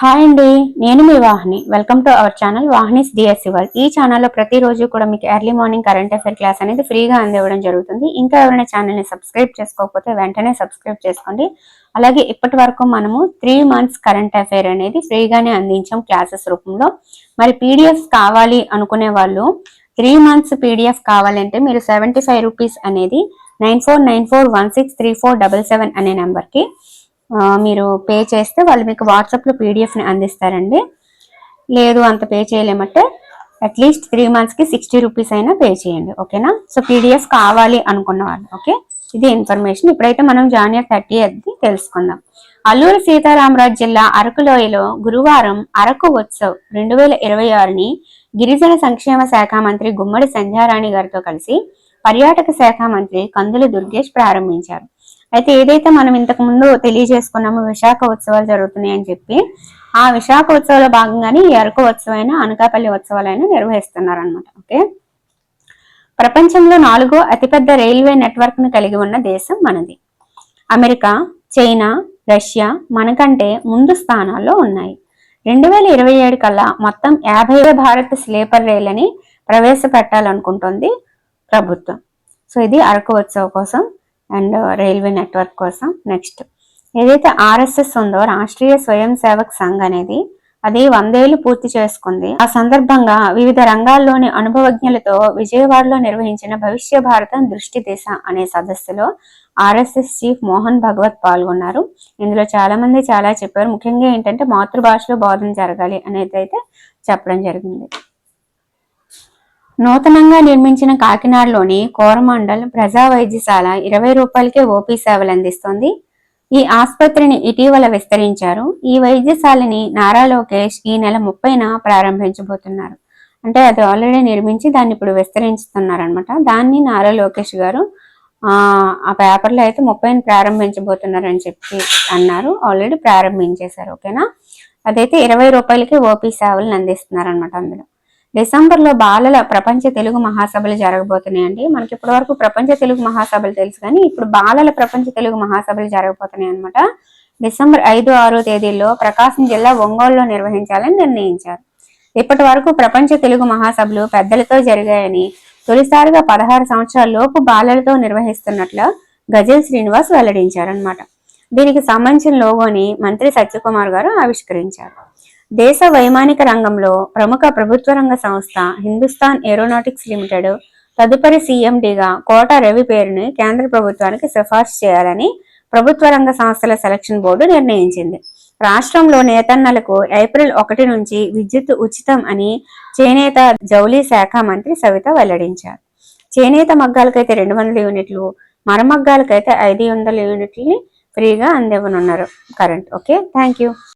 Hi అండి నేను మీ Vahini. Welcome to our channel Vahini's DSC work ఈ ఛానల్లో ప్రతిరోజు కూడా మీకు early morning current affair class అనేది ఫ్రీగా అందివ్వడం జరుగుతుంది. ఇంకా ఎవరైనా ఛానల్ని సబ్స్క్రైబ్ చేసుకోకపోతే వెంటనే సబ్స్క్రైబ్ చేసుకోండి. అలాగే ఇప్పటి వరకు మనము త్రీ మంత్స్ కరెంట్ అఫైర్ అనేది ఫ్రీగానే అందించాం క్లాసెస్ రూపంలో. మరి పీడిఎఫ్ కావాలి అనుకునే వాళ్ళు త్రీ మంత్స్ పీడిఎఫ్ కావాలంటే మీరు సెవెంటీ ఫైవ్ రూపీస్ అనేది nine four nine four one six three four double seven అనే నెంబర్కి మీరు పే చేస్తే వాళ్ళు మీకు వాట్సాప్లో పీడిఎఫ్ని అందిస్తారండి. లేదు అంత పే చేయలేమంటే అట్లీస్ట్ త్రీ మంత్స్కి సిక్స్టీ రూపీస్ అయినా పే చేయండి. ఓకేనా? సో పీడిఎఫ్ కావాలి అనుకున్న వాళ్ళు ఓకే? ఇది ఇన్ఫర్మేషన్. ఇప్పుడైతే మనం జానియర్ థర్టీ అది తెలుసుకుందాం. అల్లూరు సీతారామరాజు జిల్లా అరకులోయలో గురువారం అరకు ఉత్సవ్ రెండు వేల ఇరవై ఆరుని గిరిజన సంక్షేమ శాఖ మంత్రి గుమ్మడి సంధ్యారాణి గారితో కలిసి పర్యాటక శాఖ మంత్రి కందుల దుర్గేష్ ప్రారంభించారు. అయితే ఏదైతే మనం ఇంతకు ముందు తెలియజేసుకున్నామో విశాఖ ఉత్సవాలు జరుగుతున్నాయి అని చెప్పి ఆ విశాఖ ఉత్సవాల భాగంగానే ఈ అరకు ఉత్సవమైన అనకాపల్లి ఉత్సవాలు నిర్వహిస్తున్నారు అనమాట ఓకే? ప్రపంచంలో నాలుగో అతిపెద్ద రైల్వే నెట్వర్క్ను కలిగి ఉన్న దేశం మనది. అమెరికా చైనా రష్యా మనకంటే ముందు స్థానాల్లో ఉన్నాయి. రెండు వేల ఇరవై ఏడు కల్లా మొత్తం యాభై భారత్ స్లీపర్ రైళ్ళని ప్రవేశపెట్టాలనుకుంటుంది ప్రభుత్వం. సో ఇది అరకు ఉత్సవ కోసం అండ్ రైల్వే నెట్వర్క్ కోసం నెక్స్ట్. ఏదైతే ఆర్ఎస్ఎస్ ఉందో రాష్ట్రీయ స్వయం సేవక్ సంఘ్ అనేది అది వందేళ్ళు పూర్తి చేసుకుంది. ఆ సందర్భంగా వివిధ రంగాల్లోని అనుభవజ్ఞులతో విజయవాడలో నిర్వహించిన భవిష్య భారతం దృష్టి దిశ అనే సదస్సులో ఆర్ఎస్ఎస్ చీఫ్ మోహన్ భగవత్ పాల్గొన్నారు. ఇందులో చాలా మంది చాలా చెప్పారు. ముఖ్యంగా ఏంటంటే మాతృభాషలో బోధన జరగాలి అనేది అయితే చెప్పడం జరిగింది. నూతనంగా నిర్మించిన కాకినాడలోని కోరమండల్ ప్రజా వైద్యశాల ఇరవై రూపాయలకే ఓపీ సేవలు అందిస్తోంది. ఈ ఆసుపత్రిని ఇటీవల విస్తరించారు. ఈ వైద్యశాలని నారా లోకేష్ ఈ నెల ముప్పైన ప్రారంభించబోతున్నారు. అంటే అది ఆల్రెడీ నిర్మించి దాన్ని ఇప్పుడు విస్తరించుతున్నారనమాట దాన్ని నారా లోకేష్ గారు ఆ పేపర్లో అయితే ముప్పైని ప్రారంభించబోతున్నారని చెప్పి అన్నారు. ఆల్రెడీ ప్రారంభించేశారు. ఓకేనా? అదైతే ఇరవై రూపాయలకి ఓపీ సేవలను అందిస్తున్నారు అనమాట అందులో. డిసెంబర్లో బాలల ప్రపంచ తెలుగు మహాసభలు జరగబోతున్నాయండి. మనకి ఇప్పటి వరకు ప్రపంచ తెలుగు మహాసభలు తెలుసు కానీ ఇప్పుడు బాలల ప్రపంచ తెలుగు మహాసభలు జరగబోతున్నాయి అనమాట డిసెంబర్ ఐదు ఆరో తేదీల్లో ప్రకాశం జిల్లా ఒంగోలులో నిర్వహించాలని నిర్ణయించారు. ఇప్పటి వరకు ప్రపంచ తెలుగు మహాసభలు పెద్దలతో జరిగాయని తొలిసారిగా పదహారు సంవత్సరాల లోపు బాలలతో నిర్వహిస్తున్నట్లు గజల్ శ్రీనివాస్ వెల్లడించారనమాట దీనికి సంబంధించిన లోగోని మంత్రి సత్యకుమార్ గారు ఆవిష్కరించారు. దేశ వైమానిక రంగంలో ప్రముఖ ప్రభుత్వ రంగ సంస్థ హిందుస్థాన్ ఏరోనాటిక్స్ లిమిటెడ్ తదుపరి సీఎండీగా కోట రవి పేరుని కేంద్ర ప్రభుత్వానికి సిఫార్సు చేయాలని ప్రభుత్వ రంగ సంస్థల సెలక్షన్ బోర్డు నిర్ణయించింది. రాష్ట్రంలో నేతన్నలకు ఏప్రిల్ ఒకటి నుంచి విద్యుత్ ఉచితం అని చేనేత జౌలీ శాఖ మంత్రి సవిత వెల్లడించారు. చేనేత మగ్గాలకైతే రెండు వందల యూనిట్లు మరమగ్గాలకైతే ఐదు వందల యూనిట్లని ఫ్రీగా అందివ్వనున్నారు. Current okay? Thank you